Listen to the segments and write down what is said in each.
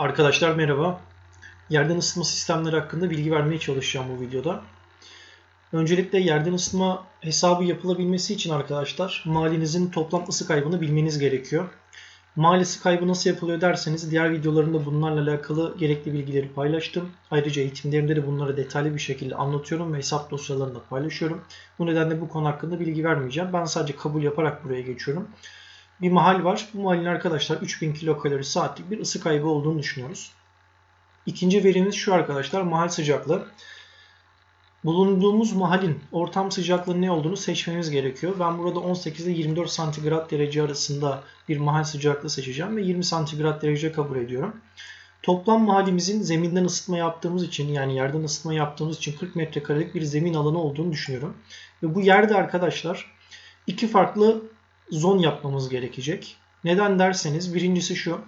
Arkadaşlar merhaba. Yerden ısıtma sistemleri hakkında bilgi vermeye çalışacağım bu videoda. Öncelikle yerden ısıtma hesabı yapılabilmesi için arkadaşlar mahallenizin toplam ısı kaybını bilmeniz gerekiyor. Mahal ısı kaybı nasıl yapılıyor derseniz diğer videolarımda bunlarla alakalı gerekli bilgileri paylaştım. Ayrıca eğitimlerimde de bunları detaylı bir şekilde anlatıyorum ve hesap dosyalarını da paylaşıyorum. Bu nedenle bu konu hakkında bilgi vermeyeceğim. Ben sadece kabul yaparak buraya geçiyorum bir mahal var. Bu mahalin arkadaşlar 3000 kilokalori saatlik bir ısı kaybı olduğunu düşünüyoruz. İkinci verimiz şu arkadaşlar mahal sıcaklığı. Bulunduğumuz mahalin ortam sıcaklığı ne olduğunu seçmemiz gerekiyor. Ben burada 18 ile 24 santigrat derece arasında bir mahal sıcaklığı seçeceğim ve 20 santigrat derece kabul ediyorum. Toplam mahalimizin zeminden ısıtma yaptığımız için yani yerden ısıtma yaptığımız için 40 metrekarelik bir zemin alanı olduğunu düşünüyorum. Ve bu yerde arkadaşlar iki farklı zon yapmamız gerekecek. Neden derseniz birincisi şu.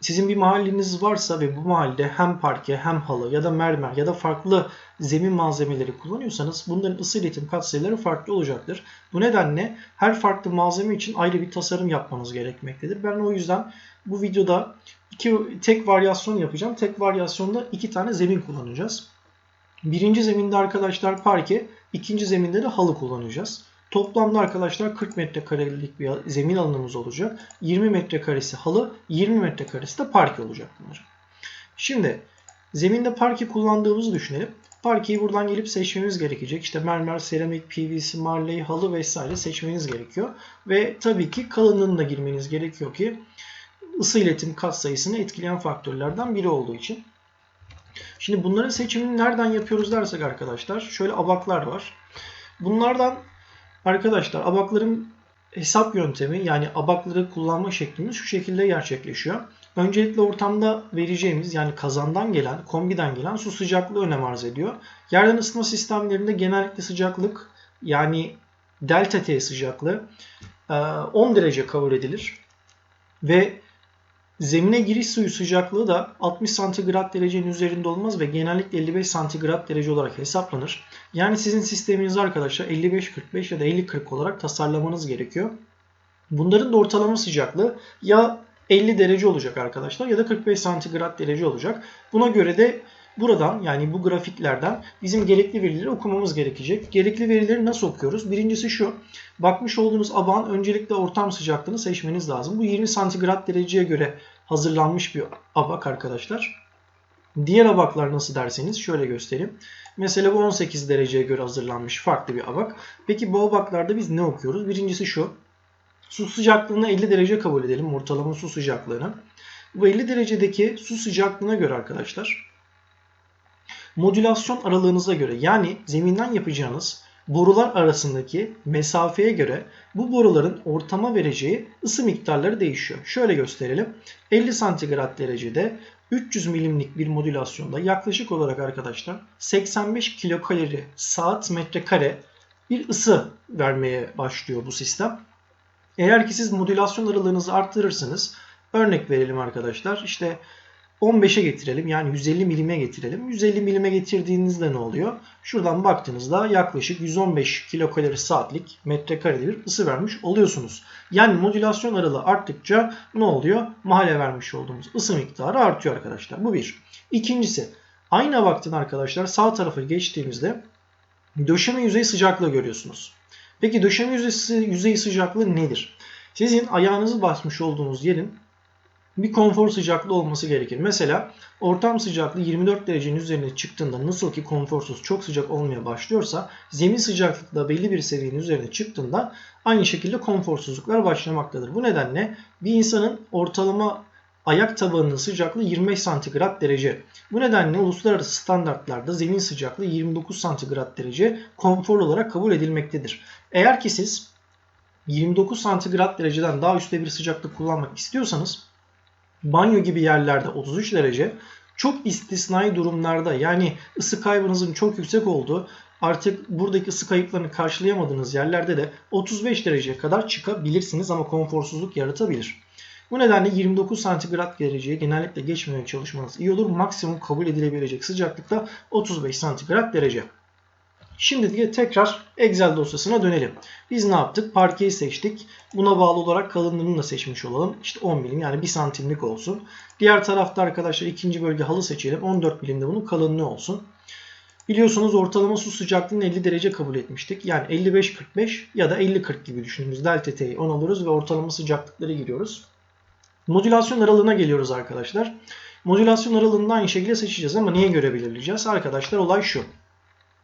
Sizin bir mahalleniz varsa ve bu mahallede hem parke hem halı ya da mermer ya da farklı zemin malzemeleri kullanıyorsanız bunların ısı iletim katsayıları farklı olacaktır. Bu nedenle her farklı malzeme için ayrı bir tasarım yapmanız gerekmektedir. Ben o yüzden bu videoda iki tek varyasyon yapacağım. Tek varyasyonda iki tane zemin kullanacağız. Birinci zeminde arkadaşlar parke, ikinci zeminde de halı kullanacağız. Toplamda arkadaşlar 40 metrekarelik bir zemin alanımız olacak. 20 metrekaresi halı, 20 metrekaresi de parke olacak bunlar. Şimdi zeminde parke kullandığımızı düşünelim. Parkeyi buradan gelip seçmemiz gerekecek. İşte mermer, seramik, PVC, marley, halı vesaire seçmeniz gerekiyor. Ve tabii ki kalınlığını da girmeniz gerekiyor ki ısı iletim katsayısını etkileyen faktörlerden biri olduğu için. Şimdi bunların seçimini nereden yapıyoruz dersek arkadaşlar şöyle abaklar var. Bunlardan Arkadaşlar abakların hesap yöntemi yani abakları kullanma şeklimiz şu şekilde gerçekleşiyor. Öncelikle ortamda vereceğimiz yani kazandan gelen, kombiden gelen su sıcaklığı önem arz ediyor. Yerden ısıtma sistemlerinde genellikle sıcaklık yani delta T sıcaklığı 10 derece kabul edilir. Ve Zemine giriş suyu sıcaklığı da 60 santigrat derecenin üzerinde olmaz ve genellikle 55 santigrat derece olarak hesaplanır. Yani sizin sisteminiz arkadaşlar 55-45 ya da 50-40 olarak tasarlamanız gerekiyor. Bunların da ortalama sıcaklığı ya 50 derece olacak arkadaşlar ya da 45 santigrat derece olacak. Buna göre de buradan yani bu grafiklerden bizim gerekli verileri okumamız gerekecek. Gerekli verileri nasıl okuyoruz? Birincisi şu. Bakmış olduğunuz abağın öncelikle ortam sıcaklığını seçmeniz lazım. Bu 20 santigrat dereceye göre hazırlanmış bir abak arkadaşlar. Diğer abaklar nasıl derseniz şöyle göstereyim. Mesela bu 18 dereceye göre hazırlanmış farklı bir abak. Peki bu abaklarda biz ne okuyoruz? Birincisi şu. Su sıcaklığını 50 derece kabul edelim. Ortalama su sıcaklığını. Bu 50 derecedeki su sıcaklığına göre arkadaşlar modülasyon aralığınıza göre yani zeminden yapacağınız borular arasındaki mesafeye göre bu boruların ortama vereceği ısı miktarları değişiyor. Şöyle gösterelim. 50 santigrat derecede 300 milimlik bir modülasyonda yaklaşık olarak arkadaşlar 85 kilokalori saat metrekare bir ısı vermeye başlıyor bu sistem. Eğer ki siz modülasyon aralığınızı arttırırsınız örnek verelim arkadaşlar işte 15'e getirelim. Yani 150 milime getirelim. 150 milime getirdiğinizde ne oluyor? Şuradan baktığınızda yaklaşık 115 kilokalori saatlik metrekareli bir ısı vermiş oluyorsunuz. Yani modülasyon aralığı arttıkça ne oluyor? Mahalle vermiş olduğumuz ısı miktarı artıyor arkadaşlar. Bu bir. İkincisi aynı vaktin arkadaşlar sağ tarafa geçtiğimizde döşeme yüzey sıcaklığı görüyorsunuz. Peki döşeme yüzey, yüzey sıcaklığı nedir? Sizin ayağınızı basmış olduğunuz yerin bir konfor sıcaklığı olması gerekir. Mesela ortam sıcaklığı 24 derecenin üzerine çıktığında nasıl ki konforsuz çok sıcak olmaya başlıyorsa zemin sıcaklığı da belli bir seviyenin üzerine çıktığında aynı şekilde konforsuzluklar başlamaktadır. Bu nedenle bir insanın ortalama ayak tabanının sıcaklığı 25 santigrat derece. Bu nedenle uluslararası standartlarda zemin sıcaklığı 29 santigrat derece konfor olarak kabul edilmektedir. Eğer ki siz 29 santigrat dereceden daha üstte bir sıcaklık kullanmak istiyorsanız banyo gibi yerlerde 33 derece çok istisnai durumlarda yani ısı kaybınızın çok yüksek olduğu artık buradaki ısı kayıplarını karşılayamadığınız yerlerde de 35 dereceye kadar çıkabilirsiniz ama konforsuzluk yaratabilir. Bu nedenle 29 santigrat dereceyi genellikle geçmemeye çalışmanız iyi olur. Maksimum kabul edilebilecek sıcaklıkta 35 santigrat derece. Şimdi diye tekrar Excel dosyasına dönelim. Biz ne yaptık? Parkeyi seçtik. Buna bağlı olarak kalınlığını da seçmiş olalım. İşte 10 milim yani 1 santimlik olsun. Diğer tarafta arkadaşlar ikinci bölge halı seçelim. 14 milimde bunun kalınlığı olsun. Biliyorsunuz ortalama su sıcaklığını 50 derece kabul etmiştik. Yani 55-45 ya da 50-40 gibi düşündüğümüz delta T'yi 10 alıyoruz ve ortalama sıcaklıkları giriyoruz. Modülasyon aralığına geliyoruz arkadaşlar. Modülasyon aralığını aynı şekilde seçeceğiz ama niye göre belirleyeceğiz? Arkadaşlar olay şu.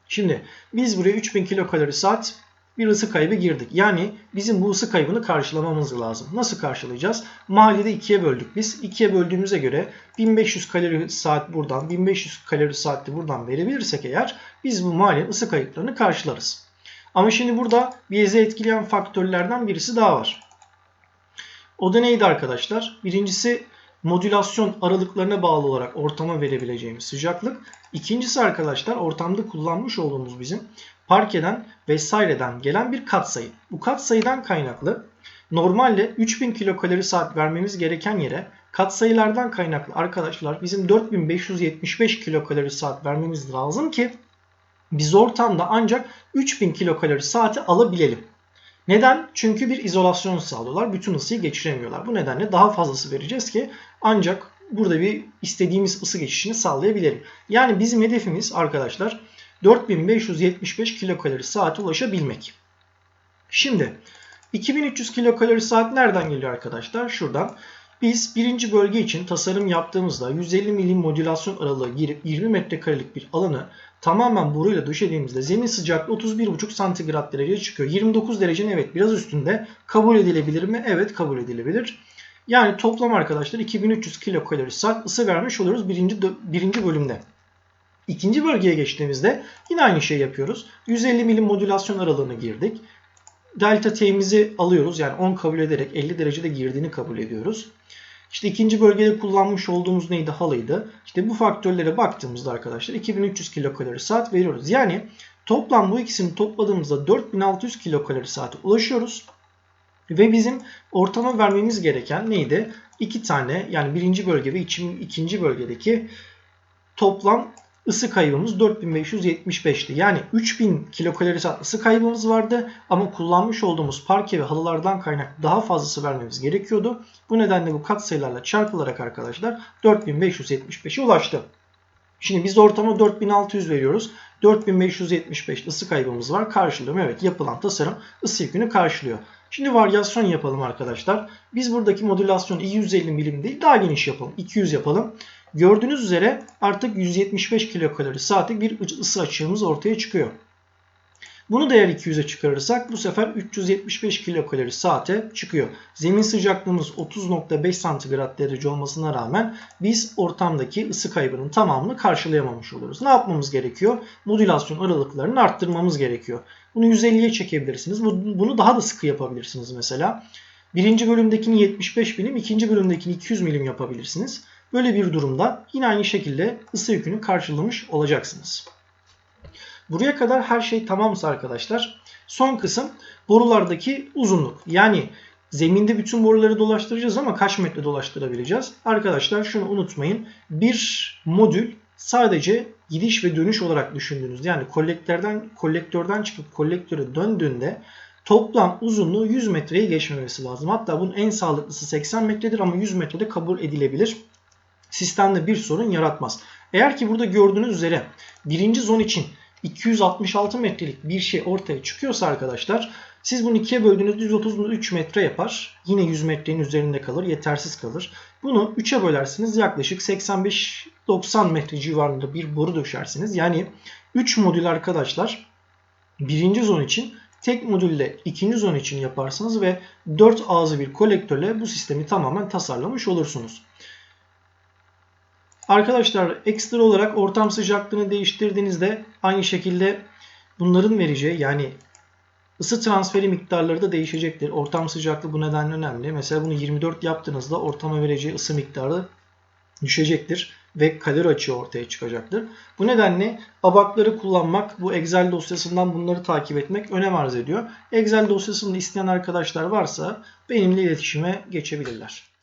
Şimdi biz buraya 3000 kilokalori saat bir ısı kaybı girdik. Yani bizim bu ısı kaybını karşılamamız lazım. Nasıl karşılayacağız? Mahallede ikiye böldük biz. İkiye böldüğümüze göre 1500 kalori saat buradan 1500 kalori saati buradan verebilirsek eğer biz bu mahallenin ısı kayıplarını karşılarız. Ama şimdi burada bizi etkileyen faktörlerden birisi daha var. O da neydi arkadaşlar? Birincisi modülasyon aralıklarına bağlı olarak ortama verebileceğimiz sıcaklık. İkincisi arkadaşlar ortamda kullanmış olduğumuz bizim parkeden vesaireden gelen bir katsayı. Bu katsayıdan kaynaklı normalde 3000 kilokalori saat vermemiz gereken yere katsayılardan kaynaklı arkadaşlar bizim 4575 kilokalori saat vermemiz lazım ki biz ortamda ancak 3000 kilokalori saati alabilelim. Neden? Çünkü bir izolasyon sağlıyorlar. Bütün ısıyı geçiremiyorlar. Bu nedenle daha fazlası vereceğiz ki ancak burada bir istediğimiz ısı geçişini sağlayabilelim. Yani bizim hedefimiz arkadaşlar 4575 kilokalori saate ulaşabilmek. Şimdi 2300 kilokalori saat nereden geliyor arkadaşlar? Şuradan. Biz birinci bölge için tasarım yaptığımızda 150 milim modülasyon aralığı girip 20 metrekarelik bir alanı tamamen boruyla döşediğimizde zemin sıcaklığı 31,5 santigrat dereceye çıkıyor. 29 derecenin evet biraz üstünde. Kabul edilebilir mi? Evet kabul edilebilir. Yani toplam arkadaşlar 2300 kilokalori saat ısı vermiş oluyoruz birinci, birinci bölümde. İkinci bölgeye geçtiğimizde yine aynı şey yapıyoruz. 150 milim modülasyon aralığını girdik. Delta T'mizi alıyoruz. Yani 10 kabul ederek 50 derecede girdiğini kabul ediyoruz. İşte ikinci bölgede kullanmış olduğumuz neydi? Halıydı. İşte bu faktörlere baktığımızda arkadaşlar 2300 kilokalori saat veriyoruz. Yani toplam bu ikisini topladığımızda 4600 kilokalori saate ulaşıyoruz. Ve bizim ortama vermemiz gereken neydi? İki tane yani birinci bölge ve ikinci bölgedeki toplam ısı kaybımız 4575'ti. Yani 3000 kilokalori saat ısı kaybımız vardı ama kullanmış olduğumuz parke ve halılardan kaynak daha fazlası vermemiz gerekiyordu. Bu nedenle bu katsayılarla çarpılarak arkadaşlar 4575'e ulaştı. Şimdi biz ortama 4600 veriyoruz. 4575 ısı kaybımız var. Karşılıyor Evet yapılan tasarım ısı yükünü karşılıyor. Şimdi varyasyon yapalım arkadaşlar. Biz buradaki modülasyonu 150 milim değil daha geniş yapalım. 200 yapalım. Gördüğünüz üzere artık 175 kilokalori saatlik bir ısı açığımız ortaya çıkıyor. Bunu da eğer 200'e çıkarırsak bu sefer 375 kilokalori saate çıkıyor. Zemin sıcaklığımız 30.5 santigrat derece olmasına rağmen biz ortamdaki ısı kaybının tamamını karşılayamamış oluyoruz. Ne yapmamız gerekiyor? Modülasyon aralıklarını arttırmamız gerekiyor. Bunu 150'ye çekebilirsiniz. Bunu daha da sıkı yapabilirsiniz mesela. Birinci bölümdekini 75 milim, ikinci bölümdekini 200 milim yapabilirsiniz. Böyle bir durumda yine aynı şekilde ısı yükünü karşılamış olacaksınız. Buraya kadar her şey tamamsa arkadaşlar son kısım borulardaki uzunluk. Yani zeminde bütün boruları dolaştıracağız ama kaç metre dolaştırabileceğiz? Arkadaşlar şunu unutmayın. Bir modül sadece gidiş ve dönüş olarak düşündüğünüz yani kolektörden kolektörden çıkıp kolektöre döndüğünde toplam uzunluğu 100 metreyi geçmemesi lazım. Hatta bunun en sağlıklısı 80 metredir ama 100 metrede kabul edilebilir. Sistemde bir sorun yaratmaz. Eğer ki burada gördüğünüz üzere birinci zon için 266 metrelik bir şey ortaya çıkıyorsa arkadaşlar siz bunu ikiye böldüğünüzde 133 metre yapar. Yine 100 metrenin üzerinde kalır. Yetersiz kalır. Bunu 3'e bölersiniz. Yaklaşık 85-90 metre civarında bir boru döşersiniz. Yani 3 modül arkadaşlar birinci zon için tek modülle ikinci zon için yaparsınız ve 4 ağzı bir kolektörle bu sistemi tamamen tasarlamış olursunuz. Arkadaşlar ekstra olarak ortam sıcaklığını değiştirdiğinizde aynı şekilde bunların vereceği yani ısı transferi miktarları da değişecektir. Ortam sıcaklığı bu nedenle önemli. Mesela bunu 24 yaptığınızda ortama vereceği ısı miktarı düşecektir ve kalori açığı ortaya çıkacaktır. Bu nedenle abakları kullanmak, bu Excel dosyasından bunları takip etmek önem arz ediyor. Excel dosyasını isteyen arkadaşlar varsa benimle iletişime geçebilirler.